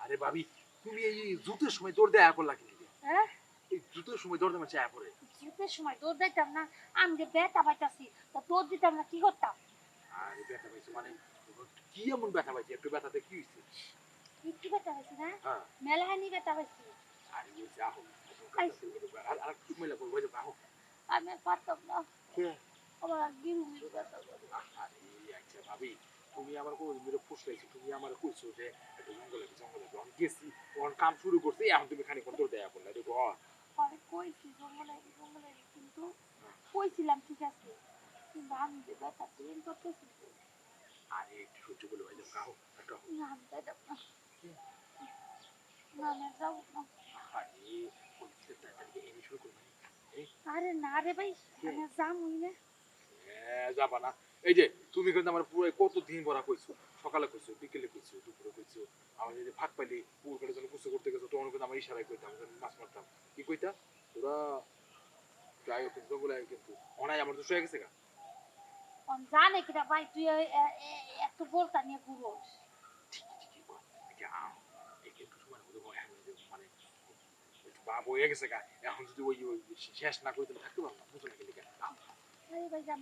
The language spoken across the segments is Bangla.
আরে ভাবি তুমি এই জুতের সময় দৌড় দেয়া করলা কি হ্যাঁ? জুতের সময় দৌড় দেওয়া চায় পরে শীতের সময় দৌড় দিতাম না আমি যে ব্যথা পাইতাছি তা দৌড় দিতাম না কি করতাম? আরে ব্যথা পাইছে মানে কি এমন ব্যথা পাইছে? একটু ব্যথাতে কি হয়েছে একটু ব্যথা পাইছি না? হ্যাঁ। মেলা হানি ব্যথা পাইছি। আরে আহো আর আর একটু মেলা করব যে আহো। আমি পারতাম না। আমার গিরু গিরু ব্যথা করে আরে আচ্ছা ভাবি তুমি আমার কোন মেরে ফুসলাইছো। তুমি আমার কইছো যে একটু জঙ্গলে জঙ্গলে আমি গেছি ওর কাম শুরু করছি এখন তুমি খানিক দৌড় দেয়া করলা দেখো পরে কইছি জঙ্গলে জঙ্গলে কিন্তু কইছিলাম ঠিক আছে কিন্তু আমি যে ব্যথা ফিল করতেছি আরে একটু সহ্য ভাই যাও একটু না আমি যাইতাম না। না আমি আর না। আরে বলছি তাড়াতাড়ি এনে শুরু করব আরে না রে ভাই আমি যাবোই না। হ্যাঁ, যাবা না। এই যে তুমি কিন্তু আমার পুরো কত দিন ভরা কইছো? সকালে কইছো বিকেলে কইছো দুপুরে কইছো আমার যদি ভাগ পাইলি পুকুর কাটে যখন কুস্তো করতে গেছো তখন কিন্তু আমার ইশারায় কইতাম মাছ মারতাম। কি কইতা? তোরা যাই হোক কিন্তু আয় কিন্তু অনাই আমার দুশো হয়ে গেছে গা। জানে কিনা ভাই তুই এত বলতা নিয়ে যে যে মানে বাপ হয়ে গেছে গা এখন যদি ওই শেষ না করে তুমি থাকতে পারো না বুঝো না যা অন্য তা যে যে গেলে তো গা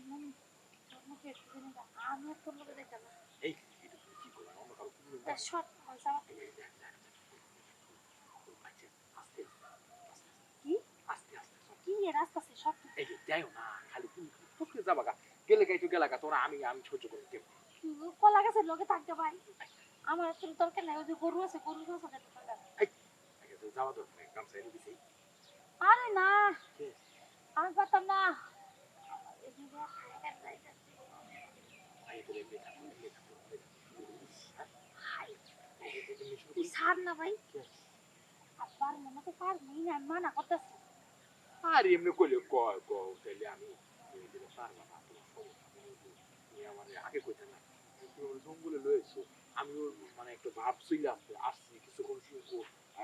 আমি আমি সহ্য করে দেব কলা গাছের লোকে থাকতে ভাই আমার তোর দরকার নাই ওই যে গরু আছে গরু যাওয়া দরকার গামছা এনে দিছি আরে না? আমি পারতাম না এদিকে খাইতে যাইতাছি। আই তো এমনি থাকো এমনি থাকো হাই, এই যে তুমি শুরু তুই করি ছাড় না ভাই না আমি মানা করতেছি। আর এমনি কইলে কয় কও তাইলে আমি তুমি না তোমার সমস্যা নেই তুমি আমার আগে কইতে না জঙ্গলে লয়েছো আমি ওর মানে একটা ভাব চলে আসছে কিছুক্ষণ শুনব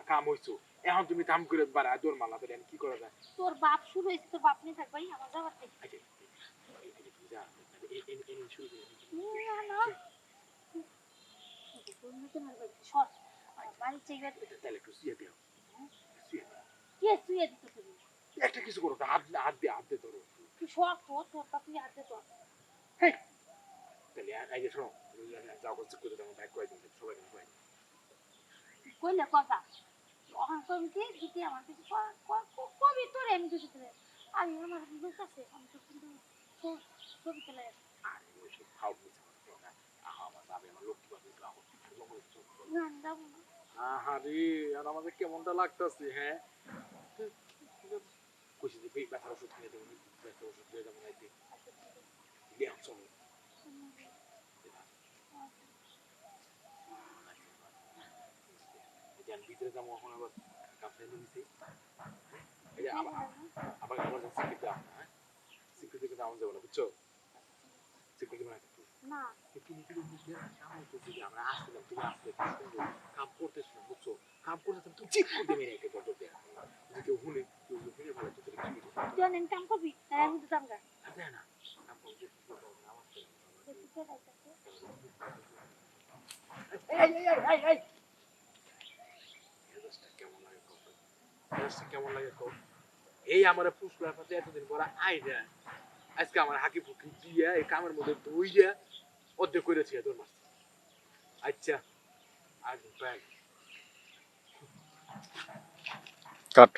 কাম হইছো। এখন তুমি কাম করে বাড়া দৌড় তাহলে আমি কি করা যায়? তোর বাপ শুরু হয়েছে তোর বাপ নিয়ে থাক ভাই আমার যাবার থেকে আচ্ছা এই এই তুমি একটু কিছু করো ধরো আমার কিছু কবি তোরে আমি কিছু আমার বুঝতেছে আমি তো কিন্তু ছ- ছবি আহারে আর আমাদের কেমনটা লাগতাছে হ্যাঁ কইছি যে ব্যথার ওষুধ কিনে দেবো ব্যথার ওষুধ দিয়ে যাব নাইতে ঠিক আছে। দিয়ে চলো এই যে আমি ভিতরে যাব এখন আবার কাপড় এনে দিছি এই যে আবার আবার আবার সিকিউরিটি হ্যাঁ সিকিউরিটি কিন্তু আমার যাব না বুঝছ? না তুমি কিন্তু বুঝলে আমি বলছি আমরা আসছিলাম তুমি আসলে কাম করতেছিলাম বুঝছ কাম করতেছিলাম তুমি চিপ করে দেবে একে দরজা দিয়ে যদি কেউ শুনে কেউ যদি ভালো তো তাহলে কি তুই অনেক কাম করবি তাই আমি তো যাম গা আর না কাম করতে আমার দেখি কে যাইতাছে। এই এই এই এই এই কেমন লাগে কেমন লাগে? এই আমার পুষ্পার সাথে এতদিন পরে আইডা আজকে আমার হাকি ফুকি দিয়া, এই কামের মধ্যে ধুইয়া অর্ধেক করেছি তোর মাছ আচ্ছা আর ব্যাগ। কাট।